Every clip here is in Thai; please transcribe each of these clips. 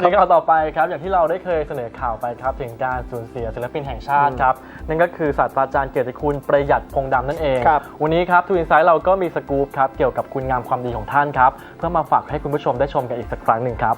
ในข่าวต่อไปครับอย่างที่เราได้เคยเสนอข่าวไปครับถึงการสูญเสียศิลปินแห่งชาติครับนั่นก็คือศาสตราจารย์เกียรติคุณประหยัดพงษ์ดำนั่นเองครับวันนี้ครับทูอินไซด์เราก็มีสกู๊ปครับเกี่ยวกับคุณงามความดีของท่านครับเพื่อมาฝากให้คุณผู้ชมได้ชมกันอีกสักครั้งหนึ่งครับ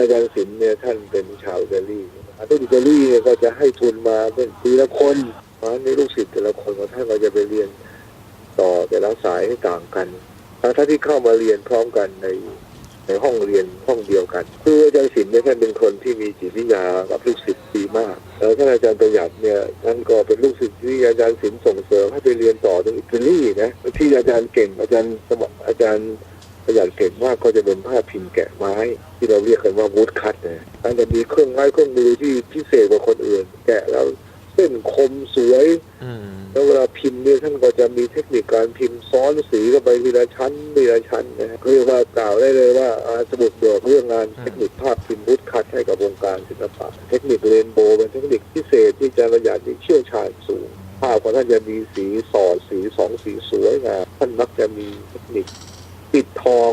อาจารย์ศิลป์เนี่ยท่านเป็นชาวอิตาลีนะครับที่อิตาลีเนี่ยก็จะให้ทุนมาเป็นปีละคนเพราะในลูกศิษย์แต่ละคนของท่านก็จะไปเรียนต่อแต่ละสายให้ต่างกันทั้งท่านที่เข้ามาเรียนพร้อมกันในในห้องเรียนห้องเดียวกัน คืออาจารย์ศิลป์เนี่ยท่านเป็นคนที่มีจิตวิญญากับลูกศิษย์ดีมาก แล้วท่านอาจารย์ประหยัดเนี่ยท่านก็เป็นลูกศิษย์ที่อาจารย์ศิลป์ส่งเสริมให้ไปเรียนต่อถึงอิตาลีนะที่อาจารย์เก่งอาจารย์สมอาจารย์ ประหยัดเก่งมากก็จะเป็นผ้าพิมพ์แกะไม้ ที่เราเรียกกันว่าวูดคัตนะอันจะมีเครื่องไม้เครื่องมือที่พิเศษกว่าคนอื่น แกะแล้วเส้นคมสวยแล้วเวลาพิมพ์เนี่ยท่านก็จะมีเทคนิคการพิมพ์ซ้อนสีเข้าไปทีละชั้นทีละชั้นนะฮะเรียกว่ากล่าวได้เลยว่าอ่าสมุดเบิกเรื่องงานเทคนิคภาพพิมพ์วูดคัตให้กับวงการศิลปะ เทคนิคเรนโบว์เป็นเทคนิคพิเศษที่อาจารย์ประหยัดที่เชี่ยวชาญสูง ภาพของท่านจะมีสีสอดสีสองสีสวยงามท่านมักจะมีเทคนิคปิด ทอง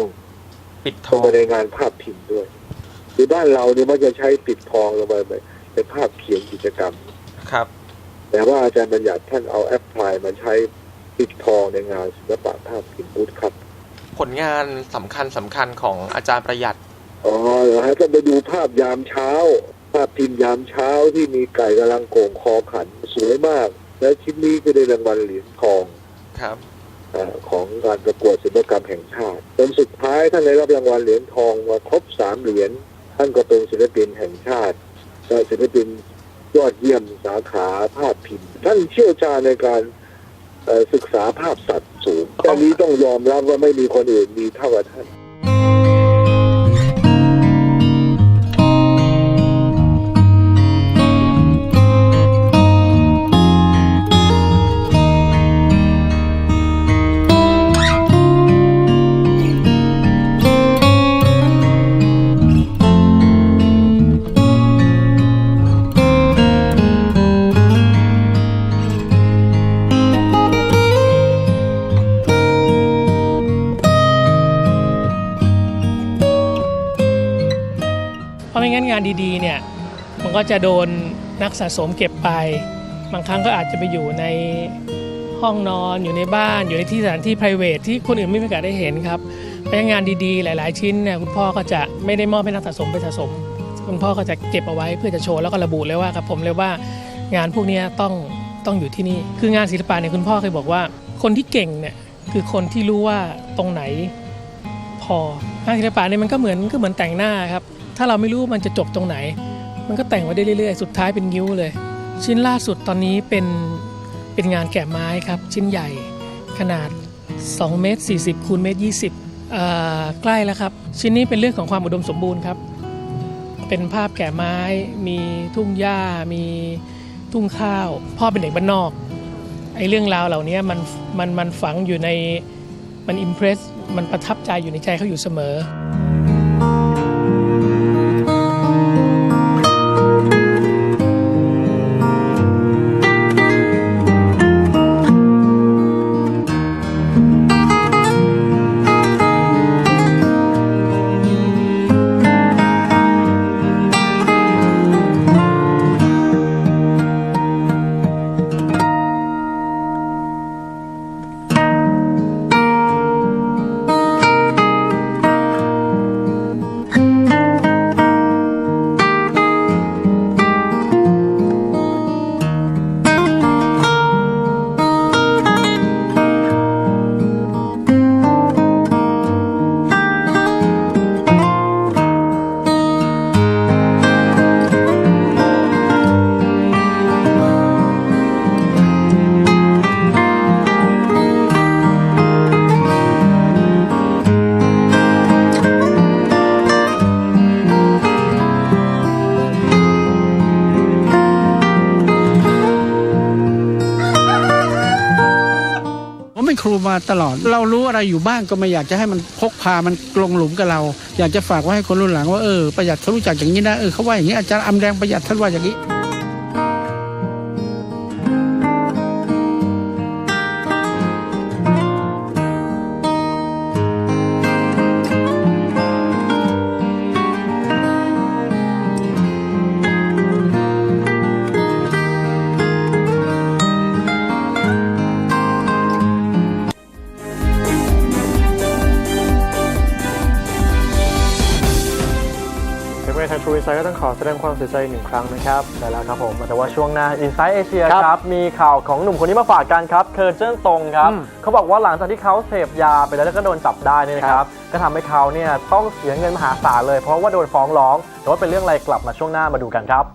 ปิดทลองง ไปในงานภาพพิมพ์ด้วยหรือบ้านเราเนี่ยมันจะใช้ปิดทองลงไปเป็นภาพเขียนกิจกรรม ครับ แต่ว่าอาจารย์บัญญัติท่านเอาแอปพลายมาใช้ปิดทองในงานศิลปะภาพพิมพ์บูธครับผลงานสำคัญสำคัญของอาจารย์ประหยัด อ๋อเหรอฮะก็ไปดูภาพยามเช้า ภาพพิมพ์ยามเช้าที่มีไก่กำลังโก่งคอขันสวยมาก และชิ้นนี้ก็ได้รางวัลเหรียญทอง ครับอา ของการประกวดศิลปกรรมแห่งชาติจนสุดท้ายท่านได้รับรางวัลเหรียญทองมาครบสามเหรียญท่านก็เป็นศิลปินแห่งชาติและศิลปินยอดเยี่ยมสาขาภาพพิมพ์ ท่านเชี่ยวชาญในการศึกษาภาพสัตว์สูงตอนนี้ต้องยอมรับว่าไม่มีคนอื่นมีเท่ากับท่านะไม่งั้นงานดีๆเนี่ยมันก็จะโดนนักสะสมเก็บไป บางครั้งก็อาจจะไปอยู่ในห้องนอนอยู่ในบ้านอยู่ในที่สถานที่ p r i v a t ที่คนอื่นไม่มีโอกาสได้เห็นครับเพราะงั้นงานดีๆ หลาย ๆ ชิ้นเนี่ยคุณพ่อก็จะไม่ได้มอบให้นักสะสมไปสะสม คุณพ่อก็จะเก็บเอาไว้เพื่อจะโชว์แล้วก็ระบุเลยว่ากับผมเลยว่างานพวกนี้ต้องต้องอยู่ที่นี่ คืองานศิลปะเนี่ยคุณพ่อเคยบอกว่า คนที่เก่งเนี่ยคือคนที่รู้ว่าตรงไหนพองานศิลปะเนี่ยมันก็เหมือนก็เหมือนแต่งหน้าครับ ถ้าเราไม่รู้ว่ามันจะจบตรงไหน มันก็แต่งไว้ได้เรื่อยๆ สุดท้ายเป็นงิ้วเลย ชิ้นล่าสุดตอนนี้เป็นเป็นงานแกะไม้ครับ ชิ้นใหญ่ขนาด2เมตร40คูณเมตร20 ใกล้แล้วครับ ชิ้นนี้เป็นเรื่องของความอุดมสมบูรณ์ครับ เป็นภาพแกะไม้ มีทุ่งหญ้า มีทุ่งข้าว พ่อเป็นเด็กบ้านนอกไอ้เรื่องราวเหล่านี้มันมันมันฝังอยู่ในมันอิมเพรสมันประทับใจอยู่ในใจเขาอยู่เสมอ ครูมาตลอด เรารู้อะไรอยู่บ้างก็ไม่อยากจะให้มันพกพามันลงหลุมกับเรา อยากจะฝากไว้ให้คนรุ่นหลังว่าเออประหยัดเขารู้จักอย่างนี้นะเออเขาว่าอย่างนี้อาจารย์อำแดงประหยัดท่านว่าอย่างนี้างทรูอินไซด์ก็ต้องขอแสดงความเสียใจอีกหนึ่งครั้งนะครับใช่แล้วครับผมแต่ว่าช่วงหน้า Inside Asia ครับครับ มีข่าวของหนุ่มคนนี้มาฝากกันครับ เคอร์เจิ้นตงครับ อืมเขาบอกว่าหลังจากที่เขาเสพยาไปแล้วแล้วก็โดนจับได้เนี่ยนะครับก็ทำให้เขาเนี่ยต้องเสียเงินมหาศาลเลย เพราะว่าโดนฟ้องร้อง แต่ว่าเป็นเรื่องอะไรกลับมาช่วงหน้ามาดูกันครับ